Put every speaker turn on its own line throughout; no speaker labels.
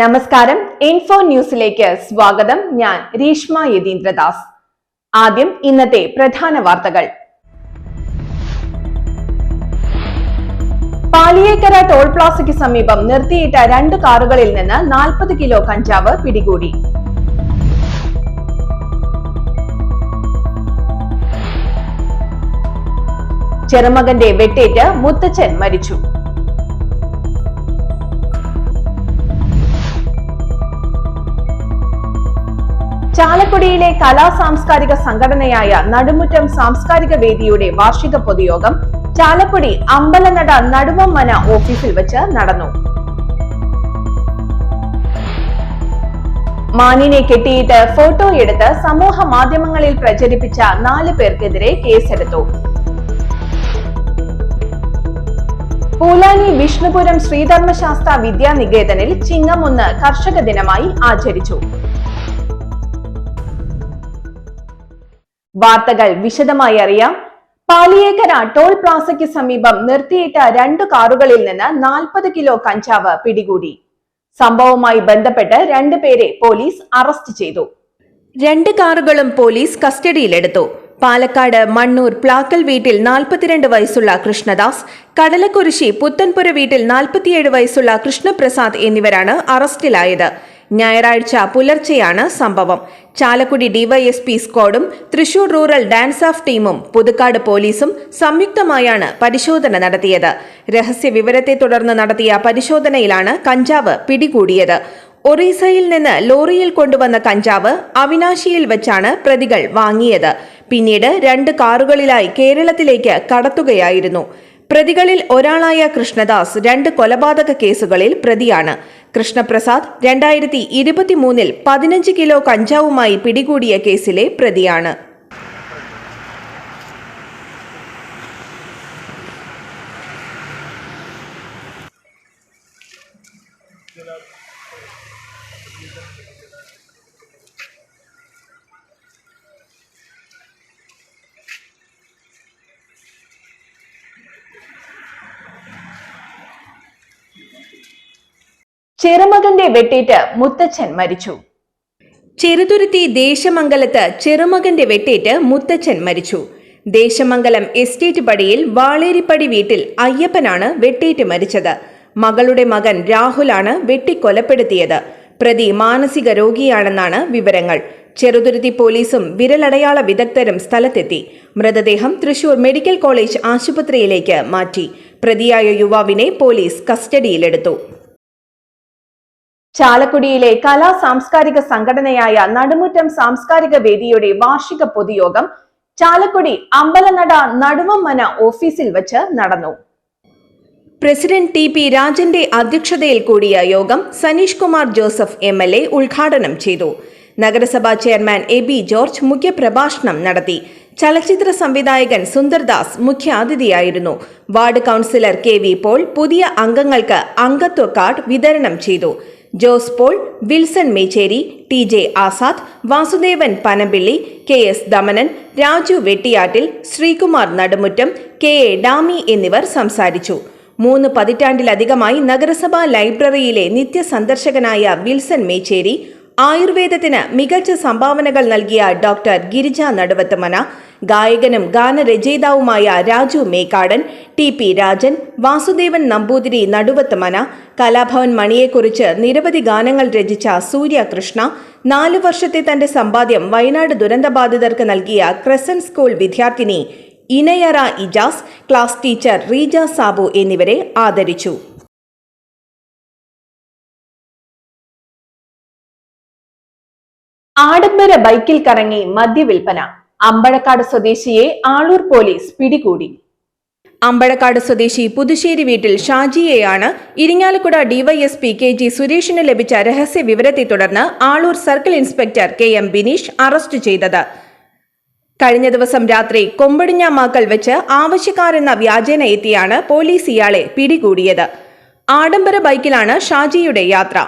നമസ്കാരം. ഇൻഫോ ന്യൂസിലേക്ക് സ്വാഗതം. ഞാൻ രീഷ്മ യതീന്ദ്രദാസ്. ആദ്യം ഇന്നത്തെ പ്രധാന വാർത്തകൾ. പാലിയേക്കര ടോൾ പ്ലാസയ്ക്ക് സമീപം നിർത്തിയിട്ട രണ്ട് കാറുകളിൽ നിന്ന് നാൽപ്പത് കിലോ കഞ്ചാവ് പിടികൂടി. ചെറുമകന്റെ വെട്ടേറ്റ് മുത്തച്ഛൻ മരിച്ചു. ചാലക്കുടിയിലെ കലാ സാംസ്കാരിക സംഘടനയായ നടുമുറ്റം സാംസ്കാരിക വേദിയുടെ വാർഷിക പൊതുയോഗം ചാലക്കുടി അമ്പലനട നടുവമ്മന ഓഫീസിൽ വെച്ച് നടന്നു. മാനിനെ കെട്ടിയിട്ട് ഫോട്ടോ എടുത്ത് സമൂഹ മാധ്യമങ്ങളിൽ പ്രചരിപ്പിച്ച നാല് പേർക്കെതിരെ കേസെടുത്തു. പൂലാനി വിഷ്ണുപുരം ശ്രീധർമ്മശാസ്ത്ര വിദ്യാനികേതനിൽ ചിങ്ങമൊന്ന് കർഷക ദിനമായി ആചരിച്ചു. വാർത്തകൾ വിശദമായി അറിയാം. പാലിയേക്കര ടോൾ പ്ലാസയ്ക്ക് സമീപം നിർത്തിയിട്ട രണ്ടു കാറുകളിൽ നിന്ന് നാൽപ്പത് കിലോ കഞ്ചാവ് പിടികൂടി. സംഭവവുമായി ബന്ധപ്പെട്ട് രണ്ടുപേരെ പോലീസ് അറസ്റ്റ് ചെയ്തു. രണ്ട് കാറുകളും പോലീസ് കസ്റ്റഡിയിലെടുത്തു. പാലക്കാട് മണ്ണൂർ പ്ലാക്കൽ വീട്ടിൽ നാൽപ്പത്തിരണ്ട് വയസ്സുള്ള കൃഷ്ണദാസ് കടലക്കുരിശി പുത്തൻപുര വീട്ടിൽ നാൽപ്പത്തിയേഴ് വയസ്സുള്ള കൃഷ്ണപ്രസാദ് എന്നിവരാണ് അറസ്റ്റിലായത്. ഞായറാഴ്ച പുലർച്ചെയാണ് സംഭവം. ചാലക്കുടി ഡിവൈഎസ്പി സ്ക്വാഡും തൃശൂർ റൂറൽ ഡാൻസ് ഓഫ് ടീമും പുതുക്കാട് പോലീസും സംയുക്തമായാണ് പരിശോധന നടത്തിയത്. രഹസ്യ വിവരത്തെ തുടർന്ന് നടത്തിയ പരിശോധനയിലാണ് കഞ്ചാവ് പിടികൂടിയത്. ഒറീസയിൽ നിന്ന് ലോറിയിൽ കൊണ്ടുവന്ന കഞ്ചാവ് അവിനാശിയിൽ വെച്ചാണ് പ്രതികൾ വാങ്ങിയത്. പിന്നീട് രണ്ട് കാറുകളിലായി കേരളത്തിലേക്ക് കടത്തുകയായിരുന്നു. പ്രതികളിൽ ഒരാളായ കൃഷ്ണദാസ് രണ്ട് കൊലപാതക കേസുകളിൽ പ്രതിയാണ്. കൃഷ്ണപ്രസാദ് രണ്ടായിരത്തി ഇരുപത്തിമൂന്നിൽ പതിനഞ്ച് കിലോ കഞ്ചാവുമായി പിടികൂടിയ കേസിലെ പ്രതിയാണ്. ചെറുമകന്റെ വെട്ടേറ്റ് മുത്തച്ഛൻ മരിച്ചു. ചെറുതുരുത്തി ദേശമംഗലത്ത് ചെറുമകന്റെ വെട്ടേറ്റ് മുത്തച്ഛൻ മരിച്ചു. ദേശമംഗലം എസ്റ്റേറ്റ് പടിയിൽ വാളേരിപ്പടി വീട്ടിൽ അയ്യപ്പനാണ് വെട്ടേറ്റ് മരിച്ചത്. മകളുടെ മകൻ രാഹുലാണ് വെട്ടിക്കൊലപ്പെടുത്തിയത്. പ്രതി മാനസിക രോഗിയാണെന്നാണ് വിവരങ്ങൾ. ചെറുതുരുത്തി പോലീസും വിരലടയാള വിദഗ്ധരും സ്ഥലത്തെത്തി. മൃതദേഹം തൃശൂർ മെഡിക്കൽ കോളേജ് ആശുപത്രിയിലേക്ക് മാറ്റി. പ്രതിയായ യുവാവിനെ പോലീസ് കസ്റ്റഡിയിലെടുത്തു. ചാലക്കുടിയിലെ കലാ സാംസ്കാരിക സംഘടനയായ നടുമുറ്റം സാംസ്കാരിക വേദിയുടെ വാർഷിക പൊതുയോഗം ചാലക്കുടി അമ്പലനട നടുവമ്മന ഓഫീസിൽ വച്ച് നടന്നു. പ്രസിഡന്റ് ടി പി രാജന്റെ അധ്യക്ഷതയിൽ കൂടിയ യോഗം Saneesh Kumar Joseph M L A ഉദ്ഘാടനം ചെയ്തു. നഗരസഭാ ചെയർമാൻ എ ബി ജോർജ് മുഖ്യപ്രഭാഷണം നടത്തി. ചലച്ചിത്ര സംവിധായകൻ Sundardas മുഖ്യാതിഥിയായിരുന്നു. Ward councillor K V Paul പുതിയ അംഗങ്ങൾക്ക് അംഗത്വ കാർഡ് വിതരണം ചെയ്തു. Jose Paul Wilson Mecheri T J Azad Vasudevan Panampilly K S Damanan Raju Vettiyattil Sreekumar Nadumuttam K A ഡാമി എന്നിവർ സംസാരിച്ചു. മൂന്ന് പതിറ്റാണ്ടിലധികമായി നഗരസഭാ ലൈബ്രറിയിലെ നിത്യസന്ദർശകനായ വിൽസൺ മേച്ചേരി ആയുർവേദത്തിന് മികച്ച സംഭാവനകൾ നൽകിയ ഡോക്ടർ ഗിരിജ നടുവത്തമന ഗായകനും ഗാനരചയിതാവുമായ രാജു മേക്കാടൻ ടി പി രാജൻ വാസുദേവൻ നമ്പൂതിരി നടുവത്തമന കലാഭവൻ മണിയെക്കുറിച്ച് നിരവധി ഗാനങ്ങൾ രചിച്ച സൂര്യകൃഷ്ണ നാലു വർഷത്തെ തന്റെ സമ്പാദ്യം വയനാട് ദുരന്തബാധിതർക്ക് നൽകിയ ക്രസൻ സ്കൂൾ വിദ്യാർത്ഥിനി ഇനയറ ഇജാസ് ക്ലാസ് ടീച്ചർ റീജ സാബു എന്നിവരെ ആദരിച്ചു. ആഡംബര ബൈക്കിൽ കറങ്ങി മദ്യവിൽപ്പന. അമ്പഴക്കാട് സ്വദേശിയെ ആളൂർ പോലീസ് പിടികൂടി. അമ്പഴക്കാട് സ്വദേശി പുതുശ്ശേരി വീട്ടിൽ ഷാജിയെയാണ് ഇരിങ്ങാലക്കുട ഡിവൈഎസ്പി കെ ജി സുരേഷിന് ലഭിച്ച രഹസ്യ വിവരത്തെ തുടർന്ന് Aloor circle inspector K M Bineesh arrest ചെയ്തത്. കഴിഞ്ഞ ദിവസം രാത്രി കൊമ്പടിഞ്ഞാമാക്കൽ വെച്ച് ആവശ്യക്കാരെന്ന വ്യാജേന എത്തിയാണ് പോലീസ് ഇയാളെ പിടികൂടിയത്. ആഡംബര ബൈക്കിലാണ് ഷാജിയുടെ യാത്ര.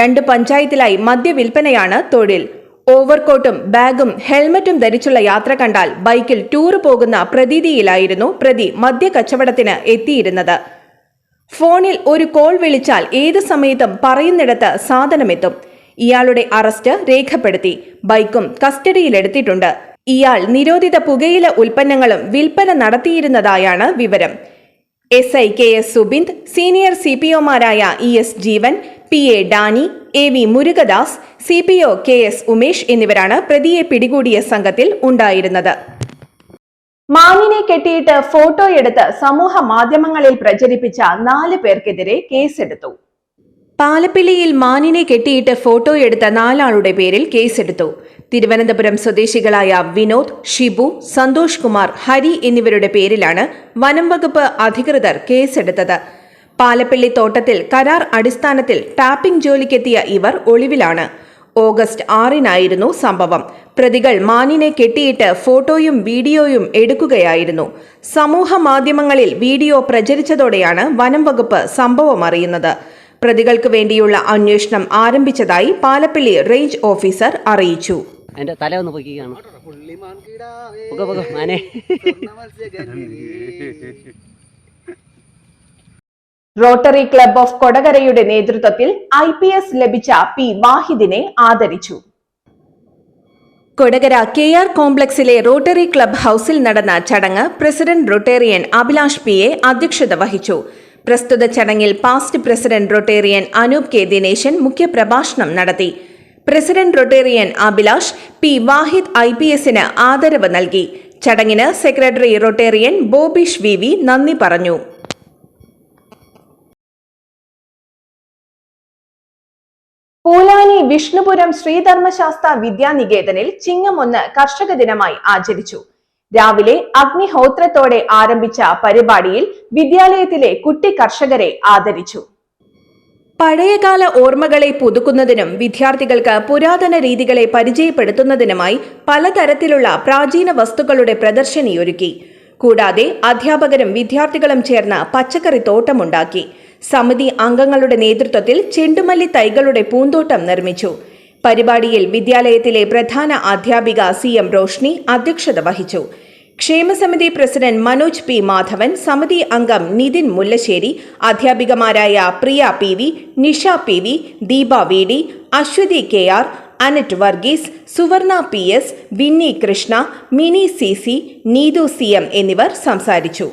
രണ്ട് പഞ്ചായത്തിലായി മദ്യവിൽപ്പനയാണ് തൊഴിൽ. ഓവർകോട്ടും ബാഗും ഹെൽമറ്റും ധരിച്ചുള്ള യാത്ര കണ്ടാൽ ബൈക്കിൽ ടൂർ പോകുന്ന പ്രതീതിയിലായിരുന്നു പ്രതി മദ്യ കച്ചവടത്തിന് എത്തിയിരുന്നത്. ഫോണിൽ ഒരു കോൾ വിളിച്ചാൽ ഏത് സമയത്തും പറയുന്നിടത്ത് സാധനമെത്തും. ഇയാളുടെ അറസ്റ്റ് രേഖപ്പെടുത്തി. ബൈക്കും കസ്റ്റഡിയിലെടുത്തിട്ടുണ്ട്. ഇയാൾ നിരോധിത പുകയില ഉൽപ്പന്നങ്ങളും വിൽപ്പന നടത്തിയിരുന്നതായാണ് വിവരം. S I K S Subind senior C P ഒമാരായ E S Jeevan P A Dani A V Murugadas C P O K S Umesh എന്നിവരാണ് പ്രതിയെ പിടികൂടിയ സംഘത്തിൽ ഉണ്ടായിരുന്നത്. മാനിനെ കെട്ടിയിട്ട് ഫോട്ടോ ഫോട്ടോയെടുത്ത് സമൂഹ മാധ്യമങ്ങളിൽ പ്രചരിപ്പിച്ച നാല് പേർക്കെതിരെ കേസെടുത്തു. പാലപ്പിള്ളിയിൽ മാനിനെ കെട്ടിയിട്ട് ഫോട്ടോ എടുത്ത നാലാളുടെ പേരിൽ കേസെടുത്തു. തിരുവനന്തപുരം സ്വദേശികളായ വിനോദ് ഷിബു സന്തോഷ് കുമാർ ഹരി എന്നിവരുടെ പേരിലാണ് വനം വകുപ്പ് അധികൃതർ കേസെടുത്തത്. പാലപ്പിള്ളി തോട്ടത്തിൽ കരാർ അടിസ്ഥാനത്തിൽ ടാപ്പിംഗ് ജോലിക്കെത്തിയ ഇവർ ഒളിവിലാണ്. ഓഗസ്റ്റ് ആറിനായിരുന്നു സംഭവം. പ്രതികൾ മാനിനെ കെട്ടിയിട്ട് ഫോട്ടോയും വീഡിയോയും എടുക്കുകയായിരുന്നു. സമൂഹ മാധ്യമങ്ങളിൽ വീഡിയോ പ്രചരിച്ചതോടെയാണ് വനം വകുപ്പ് സംഭവം അറിയുന്നത്. പ്രതികൾക്ക് വേണ്ടിയുള്ള അന്വേഷണം ആരംഭിച്ചതായി പാലപ്പള്ളി റേഞ്ച് ഓഫീസർ അറിയിച്ചു.
എന്റെ തല ഒന്ന്
റോട്ടറി ക്ലബ് ഓഫ് കൊടകരയുടെ നേതൃത്വത്തിൽ ഐ പി എസ് ലഭിച്ച പി വാഹിദിനെ ആദരിച്ചു. കൊടകര കെ ആർ കോംപ്ലക്സിലെ റോട്ടറി ക്ലബ് ഹൌസിൽ നടന്ന ചടങ്ങ് president Rotarian Abhilash P A അധ്യക്ഷത വഹിച്ചു. പ്രസ്തുത ചടങ്ങിൽ past president Rotarian Anoop K Dineshan മുഖ്യപ്രഭാഷണം നടത്തി. President Rotarian Abhilash P Vahid I P എസിന് ആദരവ് നൽകി. ചടങ്ങിന് secretary Rotarian Bobish V V നന്ദി പറഞ്ഞു. പൂലാനി വിഷ്ണുപുരം ശ്രീധർമ്മശാസ്ത്ര വിദ്യാനികേതനിൽ ചിങ്ങം ഒന്ന് കർഷക ദിനമായി ആചരിച്ചു. രാവിലെ അഗ്നിഹോത്രത്തോടെ ആരംഭിച്ച പരിപാടിയിൽ വിദ്യാലയത്തിലെ കുട്ടി കർഷകരെ ആദരിച്ചു. പഴയകാല ഓർമ്മകളെ പുതുക്കുന്നതിനും വിദ്യാർത്ഥികൾക്ക് പുരാതന രീതികളെ പരിചയപ്പെടുത്തുന്നതിനുമായി പലതരത്തിലുള്ള പ്രാചീന വസ്തുക്കളുടെ പ്രദർശനിയൊരുക്കി. കൂടാതെ അധ്യാപകരും വിദ്യാർത്ഥികളും ചേർന്ന് പച്ചക്കറി തോട്ടമുണ്ടാക്കി. സമിതി അംഗങ്ങളുടെ നേതൃത്വത്തിൽ ചെണ്ടുമല്ലി തൈകളുടെ പൂന്തോട്ടം നിർമ്മിച്ചു. പരിപാടിയിൽ വിദ്യാലയത്തിലെ പ്രധാന അധ്യാപിക സി എം റോഷ്നി അധ്യക്ഷത വഹിച്ചു. ക്ഷേമസമിതി പ്രസിഡന്റ് മനോജ് പി മാധവൻ സമിതി അംഗം Nithin Mullassery അധ്യാപികമാരായ Priya P V Nisha P V Deepa V D Aswathy K R Annette Varghese Suvarna P S Vinni Krishna Mini C C Neethu C M എന്നിവർ സംസാരിച്ചു.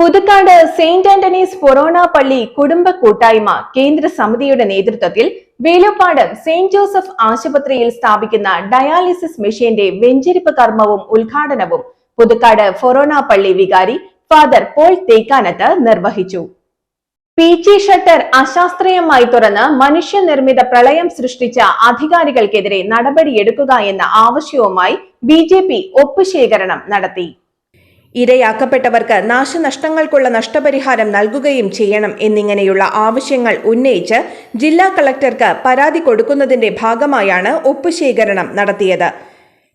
പുതുക്കാട് സെയിന്റ് ആന്റണീസ് ഫൊറോണ പള്ളി കുടുംബ കൂട്ടായ്മ കേന്ദ്ര സമിതിയുടെ നേതൃത്വത്തിൽ വേലുപ്പാട് സെയിന്റ് ജോസഫ് ആശുപത്രിയിൽ സ്ഥാപിക്കുന്ന ഡയാലിസിസ് മെഷീന്റെ വെഞ്ചരിപ്പ് കർമ്മവും ഉദ്ഘാടനവും പുതുക്കാട് ഫൊറോണ പള്ളി വികാരി ഫാദർ പോൾ തേക്കാനത്ത് നിർവഹിച്ചു. പീച്ചി ഷട്ടർ അശാസ്ത്രീയമായി തുറന്ന് മനുഷ്യനിർമ്മിത പ്രളയം സൃഷ്ടിച്ച അധികാരികൾക്കെതിരെ നടപടിയെടുക്കുക എന്ന ആവശ്യവുമായി ബി ജെ പി ഒപ്പുശേഖരണം നടത്തി. ഇരയാക്കപ്പെട്ടവർക്ക് നാശനഷ്ടങ്ങൾക്കുള്ള നഷ്ടപരിഹാരം നൽകുകയും ചെയ്യണം എന്നിങ്ങനെയുള്ള ആവശ്യങ്ങൾ ഉന്നയിച്ച് ജില്ലാ കളക്ടർക്ക് പരാതി കൊടുക്കുന്നതിന്റെ ഭാഗമായാണ് ഒപ്പുശേഖരണം നടത്തിയത്.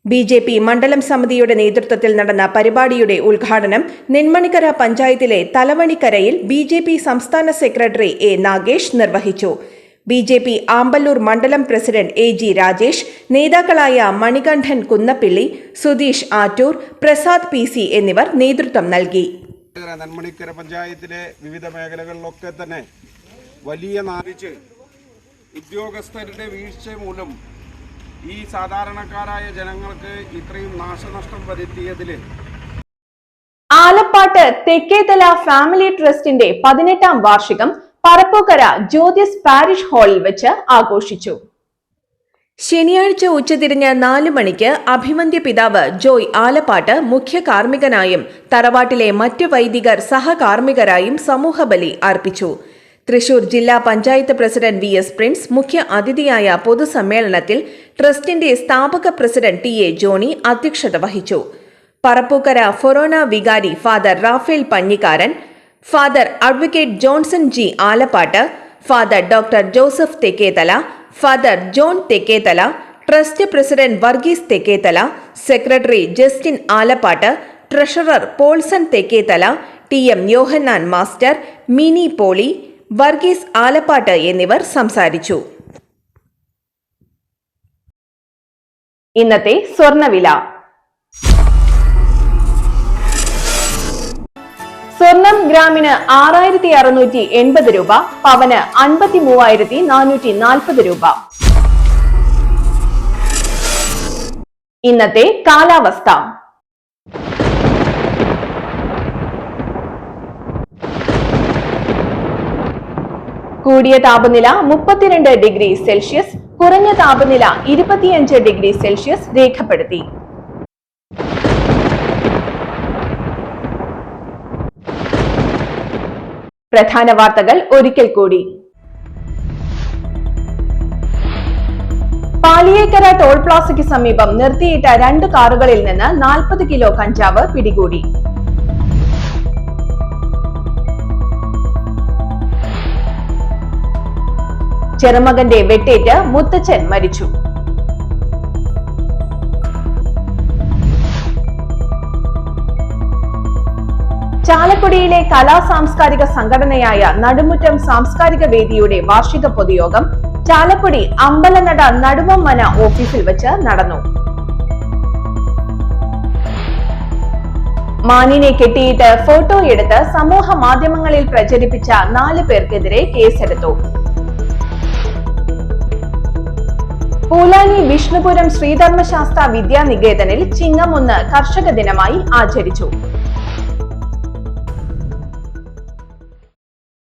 ബി ജെ പി മണ്ഡലം സമിതിയുടെ നേതൃത്വത്തിൽ നടന്ന പരിപാടിയുടെ ഉദ്ഘാടനം നെന്മണിക്കര പഞ്ചായത്തിലെ തലവണിക്കരയിൽ ബി സംസ്ഥാന സെക്രട്ടറി എ നാഗേഷ് നിർവഹിച്ചു. ബി ജെ പി ആമ്പല്ലൂർ മണ്ഡലം പ്രസിഡന്റ് എ ജി രാജേഷ് നേതാക്കളായ മണികണ്ഠൻ കുന്നപ്പിള്ളി സുധീഷ് ആറ്റൂർ പ്രസാദ് പി സി എന്നിവർ നേതൃത്വം നൽകി.
നന്മണിക്കര പഞ്ചായത്തിലെ വിവിധ മേഖലകളിലൊക്കെ തന്നെ വലിയ നാരിച്ച് ഉദ്യോഗസ്ഥരുടെ വീഴ്ച മൂലം ഈ സാധാരണക്കാരായ ജനങ്ങൾക്ക് ഇത്രയും നാശനഷ്ടം വരുത്തിയതിൽ
ആലപ്പാട്ട് തെക്കേതല ഫാമിലി ട്രസ്റ്റിന്റെ പതിനെട്ടാം വാർഷികം പറപ്പൂക്കര ജ്യോതിസ് പാരിഷ് ഹാളിൽ വെച്ച് ആഘോഷിച്ചു. ശനിയാഴ്ച ഉച്ചതിരിഞ്ഞ് നാലു മണിക്ക് അഭിമന്യ പിതാവ് ജോയ് ആലപ്പാട്ട് മുഖ്യ കാർമ്മികനായും തറവാട്ടിലെ മറ്റ് വൈദികർ സഹകാർമ്മികരായും സമൂഹബലി അർപ്പിച്ചു. തൃശൂർ ജില്ലാ panchayat president V S Prince മുഖ്യ അതിഥിയായ പൊതുസമ്മേളനത്തിൽ ട്രസ്റ്റിന്റെ സ്ഥാപക പ്രസിഡന്റ് ടി എ ജോണി അധ്യക്ഷത വഹിച്ചു. പറപ്പൂക്കര ഫൊറോന വികാരി father Raphael Panjikkaran father advocate Johnson G Alappatt father doctor Joseph Thekkethala father John Thekkethala trust president Varghese Thekkethala secretary Justin Alappatt treasurer Polson Thekkethala T M Yohannan master Mini Poly Varghese Alappatt എന്നിവർ സംസാരിച്ചു. ഇന്നത്തെ സ്വർണവില സ്വർണം ഗ്രാമിന് ആറായിരത്തി അറുന്നൂറ്റി എൺപത് രൂപ പവന് അൻപത്തി മൂവായിരത്തി നാനൂറ്റി നാൽപ്പത് രൂപ. ഇന്നത്തെ കാലാവസ്ഥ. കൂടിയ താപനില മുപ്പത്തിരണ്ട് ഡിഗ്രി സെൽഷ്യസ് കുറഞ്ഞ താപനില ഇരുപത്തിയഞ്ച് ഡിഗ്രി സെൽഷ്യസ് രേഖപ്പെടുത്തി. പ്രധാന വാർത്തകൾ ഒരിക്കൽ കൂടി. പാലിയേക്കര ടോൾ പ്ലാസയ്ക്ക് സമീപം നിർത്തിയിട്ട രണ്ട് കാറുകളിൽ നിന്ന് നാൽപ്പത് കിലോ കഞ്ചാവ് പിടികൂടി. ചെറുമകന്റെ വെട്ടേറ്റ് മുത്തച്ഛൻ മരിച്ചു. ചാലക്കുടിയിലെ കലാ സാംസ്കാരിക സംഘടനയായ നടുമുറ്റം സാംസ്കാരിക വേദിയുടെ വാർഷിക പൊതുയോഗം ചാലക്കുടി അമ്പലനട നടുവമ്മന ഓഫീസിൽ വെച്ച് നടന്നു. മാനിനെ കെട്ടിയിട്ട് ഫോട്ടോ എടുത്ത് സമൂഹ മാധ്യമങ്ങളിൽ പ്രചരിപ്പിച്ച നാല് പേർക്കെതിരെ കേസെടുത്തു. പൂലാനി വിഷ്ണുപുരം ശ്രീധർമ്മശാസ്ത്ര വിദ്യാനികേതനിൽ ചിങ്ങമൊന്ന് കർഷക ദിനമായി ആചരിച്ചു.